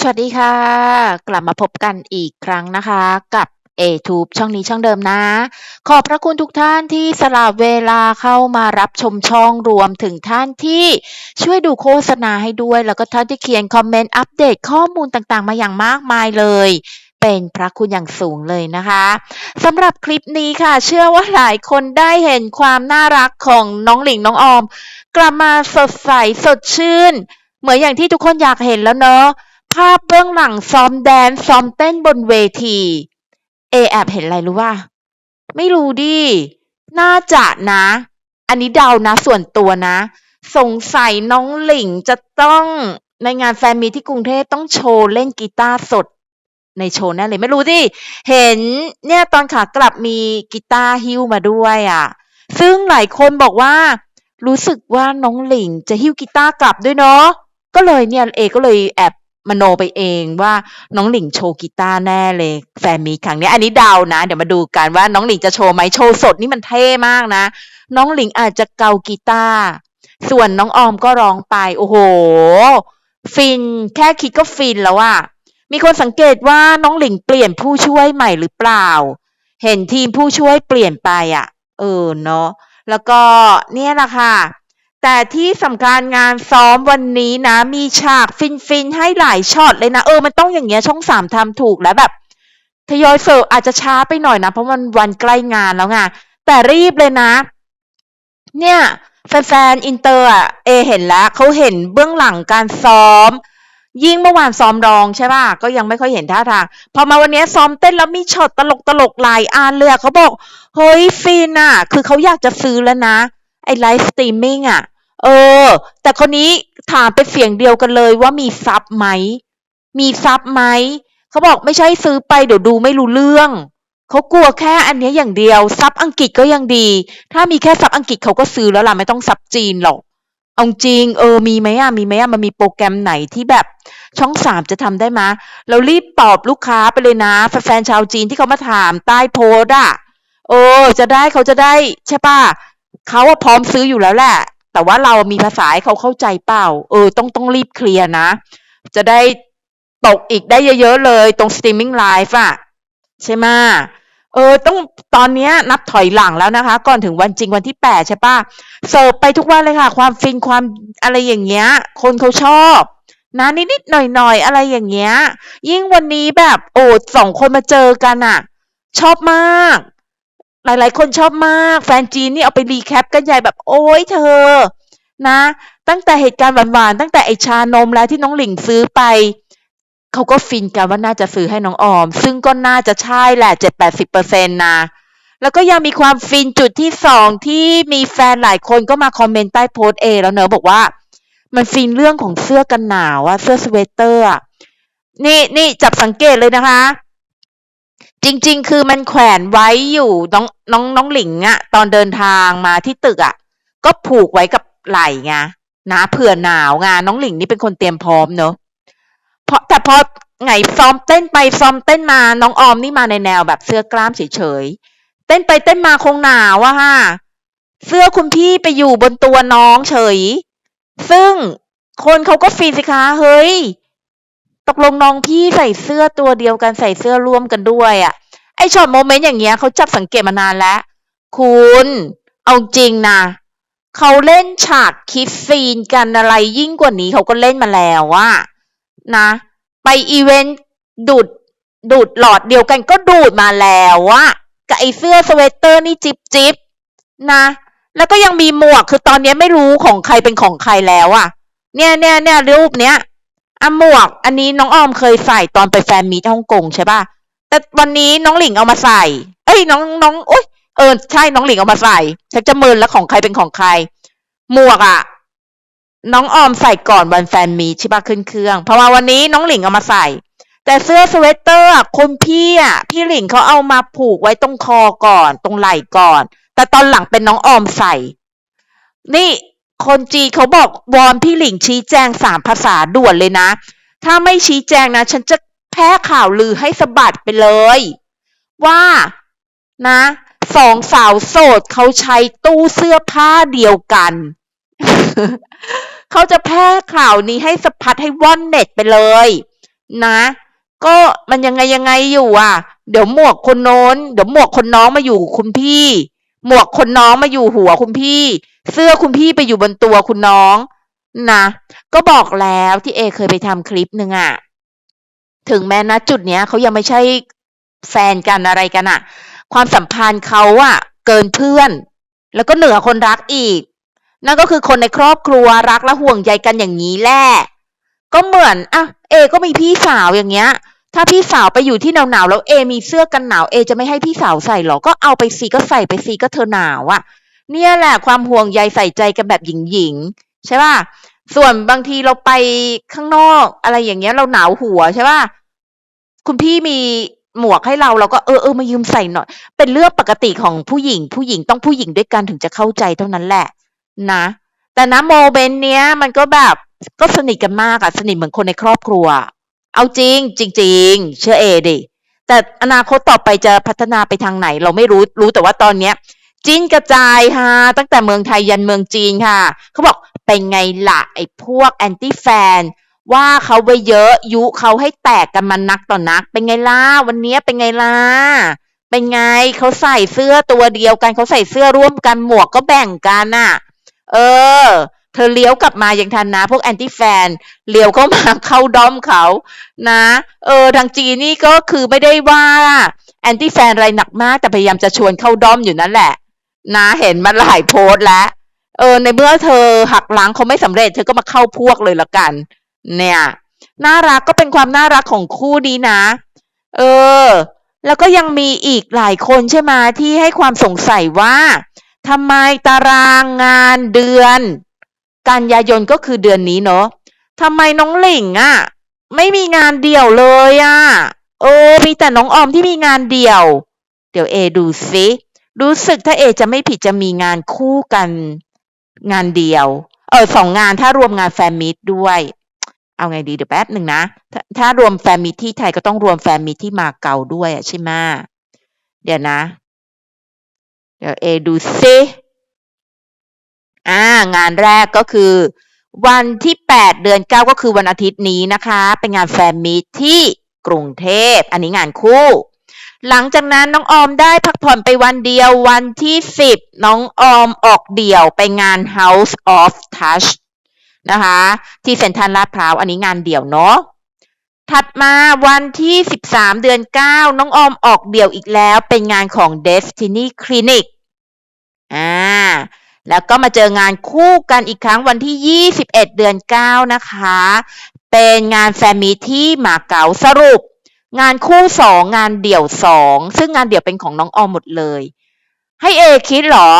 สวัสดีค่ะ กลับมาพบกันอีกครั้งนะคะกับเอทูบช่องนี้ช่องเดิมนะ ขอบพระคุณทุกท่านที่สละเวลาเข้ามารับชมช่องรวมถึงท่านที่ช่วยดูโฆษณาให้ด้วย แล้วก็ท่านที่เขียนคอมเมนต์อัปเดตข้อมูลต่างๆ มาอย่างมากมายเลย เป็นพระคุณอย่างสูงเลยนะคะสำหรับคลิปนี้ค่ะ เชื่อว่าหลายคนได้เห็นความน่ารักของน้องหลิงน้องออม กลับมาสดใสสดชื่น เหมือนอย่างที่ทุกคนอยากเห็นแล้วเนาะ ภาพเบื้องหลังซ้อมแดนซ้อมเต้นบนเวที เอแอบเห็นอะไรรู้ป่ะ ไม่รู้ดิ น่าจะนะ อันนี้เดานะส่วนตัวนะ สงสัยน้องหลิงจะต้องในงานแฟนมีที่กรุงเทพต้องโชว์เล่นกีตาร์สดในโชว์แน่เลยไม่รู้ดิ เห็นเนี่ยตอนขากลับมีกีตาร์หิ้วมาด้วยอะ ซึ่งหลายคนบอกว่า รู้สึกว่าน้องหลิงจะหิ้วกีตาร์กลับด้วยเนาะก็เลยเนี่ยเอก็เลยแอบ มโนไปเองว่าน้องหลิงโชว์กีตาร์แน่เลยแฟนมีครั้งนี้อันนี้เดานะ เดี๋ยวมาดูกันว่าน้องหลิงจะโชว์ไหมโชว์สดนี่มันเท่มากนะ น้องหลิงอาจจะเกากีตาร์ส่วนน้องออมก็ร้องไป โอ้โห ฟินแค่คิดก็ฟินแล้วอะมีคนสังเกตว่าน้องหลิงเปลี่ยนผู้ช่วยใหม่หรือเปล่า เห็นทีมผู้ช่วยเปลี่ยนไปอะเออเนาะแล้วก็เนี่ยแหละค่ะ แต่ที่สำคัญงานซ้อมวันนี้นะ มีฉากฟินๆให้หลายช็อตเลยนะ เออมันต้องอย่างเงี้ยช่องสามทำถูกแล้วแบบทยอยเสิร์ฟอาจจะช้าไปหน่อยนะ เพราะมันวันใกล้งานแล้วไงแต่รีบเลยนะ เนี่ยแฟนๆอินเตอร์อะเอเห็นแล้วเขาเห็นเบื้องหลังการซ้อม ยิ่งเมื่อวานซ้อมรองใช่ป่ะก็ยังไม่ค่อยเห็นท่าทางพอมาวันนี้ซ้อมเต้นแล้วมีช็อตตลกตลกๆหลายอันเลยเขาบอก เฮ้ยฟินอะ คือเขาอยากจะซื้อแล้วนะ ไอไลฟ์สตรีมมิ่งอะ เออ แต่คนนี้ถามเป็นเสียงเดียวกันเลยว่ามีซับไหม มีซับไหม เขาบอกไม่ใช่ซื้อไปเดี๋ยวดูไม่รู้เรื่อง เขากลัวแค่อันนี้อย่างเดียวซับอังกฤษก็ยังดี ถ้ามีแค่ซับอังกฤษเขาก็ซื้อแล้วล่ะไม่ต้องซับจีนหรอก เอาจริง เออมีไหมอะมีไหมอะมันมีโปรแกรมไหนที่แบบช่องสามจะทำได้ไหมเรารีบตอบลูกค้าไปเลยนะแฟนชาวจีนที่เขามาถามใต้โพสต์อะเออ จะได้เขาจะได้ใช่ป่ะเขาพร้อมซื้ออยู่แล้วแหละ แต่ว่าเรามีภาษาให้เขาเข้าใจเปล่า เออ ต้องต้องรีบเคลียร์นะ จะได้ตกอีกได้เยอะๆเลยตรงสตรีมมิ่งไลฟ์อะใช่ไหมเออต้องตอนนี้นับถอยหลังแล้วนะคะ ก่อนถึงวันจริงวันที่แปดใช่ปะเสิร์ฟไปทุกวันเลยค่ะ ความฟินความอะไรอย่างเงี้ย คนเขาชอบนะนิดๆหน่อยๆอะไรอย่างเงี้ย ยิ่งวันนี้แบบโอ้สองคนมาเจอกันอะชอบมาก หลายๆ คนชอบมาก แฟนจีนนี่เอาไปรีแคปกันใหญ่แบบโอ๊ยเธอ นะ ตั้งแต่เหตุการณ์หวานๆ ตั้งแต่ไอชานมแล้วที่น้องหลิงซื้อไป เขาก็ฟินกันว่าน่าจะซื้อให้น้องออม ซึ่งก็น่าจะใช่แหละเจ็ดแปดสิบเปอร์เซ็นต์นะแล้วก็ยังมีความฟินจุดที่สองที่มีแฟนหลายคนก็มาคอมเมนต์ใต้โพสต์เอแล้วเนอะบอกว่า มันฟินเรื่องของเสื้อกันหนาวอะเสื้อสเวตเตอร์อะนี่นี่จับสังเกตเลยนะคะ จริง ๆ คือมันแขวนไว้อยู่น้องน้องน้องหลิงอะตอนเดินทางมาที่ตึกอะก็ผูกไว้กับไหล่ไงนะเผื่อหนาวไงน้องหลิงนี่เป็นคนเตรียมพร้อมเนอะเพราะแต่พอไงซ้อมเต้นไปซ้อมเต้นมาน้องออมนี่มาในแนวแบบเสื้อกล้ามเฉยๆเต้นไปเต้นมาคงหนาวอะค่ะ เสื้อคุณพี่ไปอยู่บนตัวน้องเฉย ซึ่งคนเขาก็ฟินสิคะเฮ้ย ตกลงน้องพี่ใส่เสื้อตัวเดียวกันใส่เสื้อร่วมกันด้วยอะไอช็อตโมเมนต์อย่างเงี้ยเขาจับสังเกตมานานแล้ว คุณเอาจริงนะเขาเล่นฉากคิดซีนกันอะไรยิ่งกว่านี้เขาก็เล่นมาแล้วอะนะ ไปอีเวนต์ดูดดูดหลอดเดียวกันก็ดูดมาแล้วอะกับไอเสื้อสเวตเตอร์นี่จิบจิบนะ แล้วก็ยังมีหมวกคือตอนนี้ไม่รู้ของใครเป็นของใครแล้วอะเนี่ยเนี่ยเนี่ยรูปเนี้ย อะหมวก อันนี้น้องออมเคยใส่ตอนไปแฟนมีทฮ่องกงใช่ป่ะ แต่วันนี้น้องหลิงเอามาใส่ เอ้ย น้องน้องโอ๊ยเออใช่น้องหลิงเอามาใส่ชักจะเมินแล้วของใครเป็นของใคร หมวกอะน้องออมใส่ก่อนวันแฟนมีใช่ป่ะขึ้นเครื่อง เพราะว่าวันนี้น้องหลิงเอามาใส่ แต่เสื้อสเวตเตอร์คนพี่อะพี่หลิงเขาเอามาผูกไว้ตรงคอก่อน ตรงไหล่ก่อน แต่ตอนหลังเป็นน้องออมใส่ นี่ คนจีนเขาบอกวอนพี่หลิงชี้แจงสามภาษาด่วนเลยนะ ถ้าไม่ชี้แจงนะ ฉันจะแพร่ข่าวลือให้สะบัดไปเลย ว่านะสองสาวโสดเขาใช้ตู้เสื้อผ้าเดียวกัน เขาจะแพร่ข่าวนี้ให้สะพัดให้ว่อนเน็ตไปเลย นะ ก็มันยังไงยังไงอยู่อะ เดี๋ยวหมวกคนโน้น เดี๋ยวหมวกคนน้องมาอยู่คุณพี่ หมวกคนน้องมาอยู่หัวคุณพี่ เสื้อคุณพี่ไปอยู่บนตัวคุณน้องนะก็บอกแล้วที่เอเคยไปทำคลิปหนึ่งอะถึงแม้นะจุดเนี้ยเขายังไม่ใช่แฟนกันอะไรกันอะความสัมพันธ์เขาอะเกินเพื่อน แล้วก็เหนือคนรักอีก นั่นก็คือคนในครอบครัวรักและห่วงใยกันอย่างนี้แหละก็เหมือนอะเอก็มีพี่สาวอย่างเงี้ย ถ้าพี่สาวไปอยู่ที่หนาวๆแล้วเอมีเสื้อกันหนาวเอจะไม่ให้พี่สาวใส่หรอ ก็เอาไปสิก็ใส่ไปสิก็เธอหนาวอะ เนี่ยแหละความห่วงใยใส่ใจกันแบบหญิงๆใช่ป่ะ ส่วนบางทีเราไปข้างนอกอะไรอย่างเงี้ยเราหนาวหัวใช่ป่ะ คุณพี่มีหมวกให้เราเราก็เออเออมายืมใส่หน่อย เป็นเรื่องปกติของผู้หญิง ผู้หญิงต้องผู้หญิงด้วยกันถึงจะเข้าใจเท่านั้นแหละ นะ แต่นะโมเมนต์เนี้ยมันก็แบบก็สนิทกันมากอะสนิทเหมือนคนในครอบครัว เอาจริง จริง ๆ เชื่อเอดิแต่อนาคตต่อไปจะพัฒนาไปทางไหน เราไม่รู้รู้แต่ว่าตอนเนี้ยจีนกระจายค่ะ ตั้งแต่เมืองไทยยันเมืองจีนค่ะ เขาบอกเป็นไงล่ะไอ้พวกแอนตี้แฟนว่าเขาไปเยอะยุเขาให้แตกกันมานักต่อนนัก เป็นไงล่ะวันนี้เป็นไงล่ะเป็นไงเขาใส่เสื้อตัวเดียวกันเขาใส่เสื้อร่วมกันหมวกก็แบ่งกันน่ะ เออ เธอเลี้ยวกลับมาอย่างทันนะ พวกแอนตี้แฟนเลี้ยวเข้ามาเข้าด้อมเขานะ เออทางจีนนี่ก็คือไม่ได้ว่าแอนตี้แฟนอะไรหนักมากแต่พยายามจะชวนเข้าด้อมอยู่นั่นแหละ นะเห็นมาหลายโพสต์แล้วเออในเมื่อเธอหักล้างเขาไม่สำเร็จ เธอก็มาเข้าพวกเลยละกัน เนี่ยน่ารักก็เป็นความน่ารักของคู่นี้นะ เออ แล้วก็ยังมีอีกหลายคนใช่ไหมที่ให้ความสงสัยว่าทำไมตารางงานเดือน กันยายนก็คือเดือนนี้เนาะทำไมน้องหลิงอะ่ะ ไม่มีงานเดี่ยวเลยอะ่ะเออมีแต่น้องออมที่มีงานเดี่ยว เดี๋ยวเอดูซิรู้สึกถ้าเอจะไม่ผิดจะมีงานคู่กันงานเดียว เออสองงานถ้ารวมงานแฟนมิตด้วย เอาไงดีเดี๋ยวแป๊บหนึ่งนะถ้าถ้ารวมแฟนมิตที่ไทยก็ต้องรวมแฟนมิตที่มาเก่าด้วยอะใช่ไหมเดี๋ยวนะ เดี๋ยวเอดูซิ อ่างานแรกก็คือ วันที่แปดเดือนเก้าก็คือวันอาทิตย์นี้นะคะ เป็นงานแฟนมิตที่กรุงเทพ อันนี้งานคู่ หลังจากนั้นน้องออมได้พักผ่อนไปวันเดียววันที่สิบน้องออมออกเดี่ยวไปงาน House of Touch นะคะ ที่เซ็นทรัลลาดพร้าว อันนี้งานเดี่ยวเนาะถัดมาวันที่ 13 เดือน 9 น้องออมออกเดี่ยวอีกแล้ว เป็นงานของ Destiny Clinic อ่า แล้วก็มาเจองานคู่กันอีกครั้งวันที่ 21 เดือน 9 นะคะ เป็นงานแฟมิที่มาเก๋าสรุป งานคู่สองงานเดี่ยวสองซึ่งงานเดี่ยวเป็นของน้องออมหมดเลย ให้เอคิดหรอ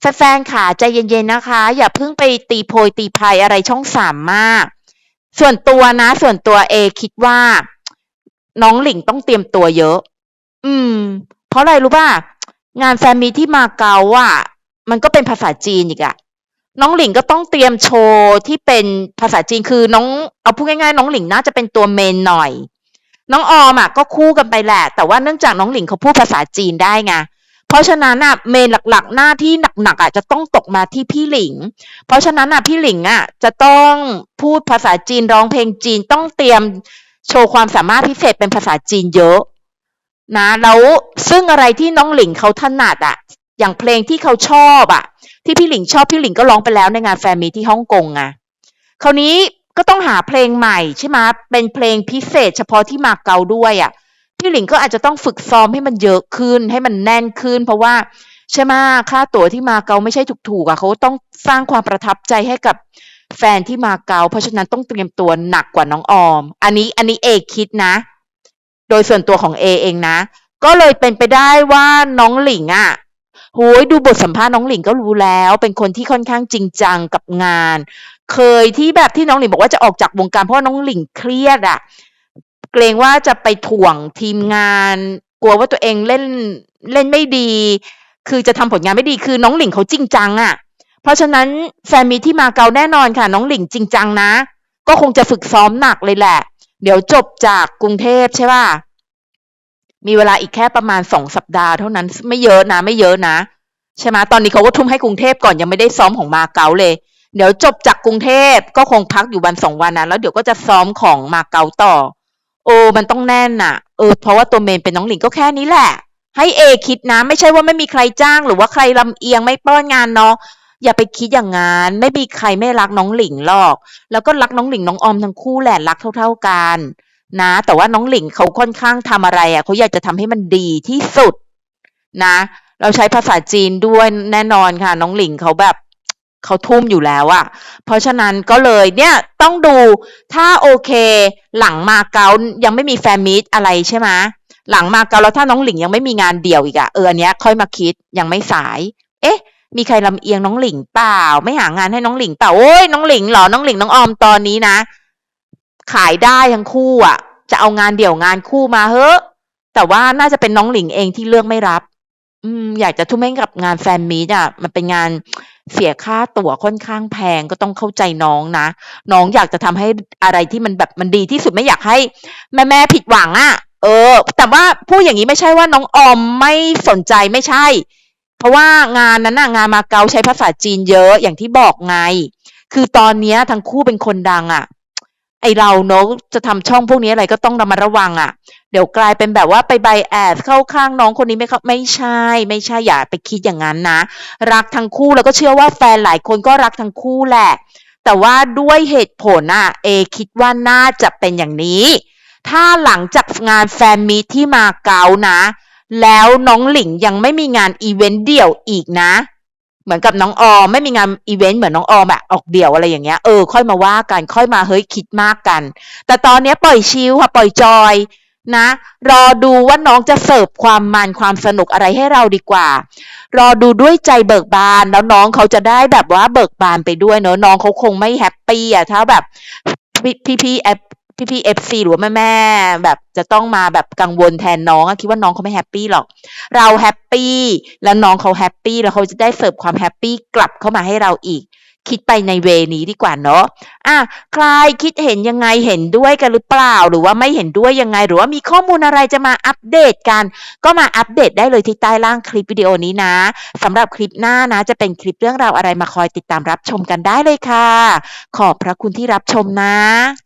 แฟนๆขาใจเย็นๆนะคะ อย่าเพิ่งไปตีโพยตีพายอะไรช่องสามมาก ส่วนตัวนะ ส่วนตัวเอคิดว่า น้องหลิงต้องเตรียมตัวเยอะ อืม เพราะอะไรรู้ป่ะงานแฟมีที่มาเก๊าอะ มันก็เป็นภาษาจีนอีกอะน้องหลิงก็ต้องเตรียมโชว์ที่เป็นภาษาจีนคือน้องเอาพูดง่ายๆ น้องหลิงน่าจะเป็นตัวเมนหน่อย น้องออมอะก็คู่กันไปแหละ แต่ว่าเนื่องจากน้องหลิงเขาพูดภาษาจีนได้ไงเพราะฉะนั้นอะเมนหลักๆ หน้าที่หนักๆอะจะต้องตกมาที่พี่หลิง เพราะฉะนั้นอะพี่หลิงอะจะต้องพูดภาษาจีนร้องเพลงจีนต้องเตรียมโชว์ความสามารถพิเศษเป็นภาษาจีนเยอะนะแล้วซึ่งอะไรที่น้องหลิงเขาถนัดอะ อย่างเพลงที่เขาชอบอะที่พี่หลิงชอบพี่หลิงก็ร้องไปแล้วในงานแฟนมีที่ฮ่องกงอะคราวนี้ก็ต้องหาเพลงใหม่ใช่ไหมเป็นเพลงพิเศษ เฉพาะที่มาเกาด้วยอะพี่หลิงก็อาจจะต้องฝึกซ้อมให้มันเยอะขึ้น ให้มันแน่นขึ้น เพราะว่าใช่ไหมค่าตั๋วที่มาเกาไม่ใช่ถูกๆอะเขาต้องสร้างความประทับใจให้กับแฟนที่มาเกา เพราะฉะนั้นต้องเตรียมตัวหนักกว่าน้องออม อันนี้อันนี้เอคิดนะ โดยส่วนตัวของเอเองนะ ก็เลยเป็นไปได้ว่าน้องหลิงอะ โหยดูบทสัมภาษณ์น้องหลิงก็รู้แล้ว เป็นคนที่ค่อนข้างจริงจังกับงาน เคยที่แบบที่น้องหลิงบอกว่าจะออกจากวงการเพราะน้องหลิงเครียดอะเกรงว่าจะไปถ่วงทีมงาน กลัวว่าตัวเองเล่นเล่นไม่ดี คือจะทำผลงานไม่ดีคือน้องหลิงเขาจริงจังอะ่ะเพราะฉะนั้นแฟนมีที่มาเกาแน่นอนค่ะ น้องหลิงจริงจังนะ ก็คงจะฝึกซ้อมหนักเลยแหละ เดี๋ยวจบจากกรุงเทพใช่ป่ะ มีเวลาอีกแค่ประมาณสองสัปดาห์เท่านั้นไม่เยอะนะไม่เยอะนะ ใช่ไหมตอนนี้เขาก็ทุ่มให้กรุงเทพก่อนยังไม่ได้ซ้อมของมาเก๊าเลย เดี๋ยวจบจากกรุงเทพก็คงพักอยู่วันสองวันนะแล้วเดี๋ยวก็จะซ้อมของมาเก๊าต่อเออมันต้องแน่นน่ะ เออเพราะว่าตัวเมนเป็นน้องหลิงก็แค่นี้แหละ ให้เอคิดนะ ไม่ใช่ว่าไม่มีใครจ้างหรือว่าใครลำเอียงไม่ป้อนงานเน้องอย่าไปคิดอย่างงั้นไม่มีใครไม่รักน้องหลิงหรอก แล้วก็รักน้องหลิงน้องออมทั้งคู่แหละรักเท่า ๆกัน นะ แต่ว่าน้องหลิงเขาค่อนข้างทำอะไรอะเขาอยากจะทำให้มันดีที่สุดนะ เราใช้ภาษาจีนด้วยแน่นอนค่ะ น้องหลิงเขาแบบเขาทุ่มอยู่แล้วอะเพราะฉะนั้นก็เลยเนี่ยต้องดูถ้าโอเค หลังมาเก๊ายังไม่มีแฟนมิตอะไรใช่ไหมหลังมาเก๊าแล้วถ้าน้องหลิงยังไม่มีงานเดี่ยวอีกอะเอออันเนี้ยค่อยมาคิดยังไม่สาย เอ๊ะมีใครลำเอียงน้องหลิงเปล่า ไม่หางานให้น้องหลิงเปล่าโอ้ยน้องหลิงเหรอน้องหลิงน้องออมตอนนี้นะ ขายได้ทั้งคู่อะ จะเอางานเดี่ยวงานคู่มาเฮ้อแต่ว่าน่าจะเป็นน้องหลิงเองที่เลือกไม่รับ อืม อยากจะทุ่มให้กับงานแฟนมีตอะมันเป็นงานเสียค่าตั๋วค่อนข้างแพงก็ต้องเข้าใจน้องนะ น้องอยากจะทำให้อะไรที่มันแบบมันดีที่สุดไม่อยากให้ แม่แม่ผิดหวังอะเออ แต่ว่าพูดอย่างนี้ไม่ใช่ว่าน้องออมไม่สนใจไม่ใช่ เพราะว่างานนั้นน่ะงานมาเก๊าใช้ภาษาจีนเยอะอย่างที่บอกไง คือตอนนี้ทั้งคู่เป็นคนดังอะ ไอเราเนอะจะทำช่องพวกนี้อะไรก็ต้องระมัดระวังอะเดี๋ยวกลายเป็นแบบว่าไปไบแอดเข้าข้างน้องคนนี้ไม่เข้าไม่ใช่ ไม่ใช่อย่าไปคิดอย่างนั้นนะ รักทั้งคู่แล้วก็เชื่อว่าแฟนหลายคนก็รักทั้งคู่แหละ แต่ว่าด้วยเหตุผลน่ะเอคิดว่าน่าจะเป็นอย่างนี้ ถ้าหลังจากงานแฟนมีที่มาเก๊านะ แล้วน้องหลิงยังไม่มีงานอีเวนต์เดี่ยวอีกนะ เหมือนกับน้องออมไม่มีงานอีเวนต์เหมือนน้องออมอะออกเดี่ยวอะไรอย่างเงี้ยเออค่อยมาว่ากันค่อยมาเฮ้ยคิดมากกัน แต่ตอนเนี้ยปล่อยชิลค่ะปล่อยจอยนะ รอดูว่าน้องจะเสิร์ฟความมันความสนุกอะไรให้เราดีกว่า รอดูด้วยใจเบิกบานแล้วน้องเขาจะได้แบบว่าเบิกบานไปด้วยเนอะน้องเขาคงไม่แฮปปี้อะถ้าแบบพี่พี่แอป พี่พี่เอฟซีหรือว่าแม่แม่ๆแบบจะต้องมาแบบกังวลแทนน้องคิดว่าน้องเขาไม่แฮปปี้หรอก เราแฮปปี้แล้วน้องเขาแฮปปี้แล้วเขาจะได้เสิร์ฟความแฮปปี้กลับเข้ามาให้เราอีก คิดไปในเวนี้ดีกว่าเนาะอะใครคิดเห็นยังไงเห็นด้วยกันหรือเปล่า หรือว่าไม่เห็นด้วยยังไง หรือว่ามีข้อมูลอะไรจะมาอัปเดตกัน ก็มาอัปเดตได้เลยที่ใต้ล่างคลิปวิดีโอนี้นะสำหรับคลิปหน้านะ จะเป็นคลิปเรื่องราวอะไรมาคอยติดตามรับชมกันได้เลยค่ะ ขอบพระคุณที่รับชมนะ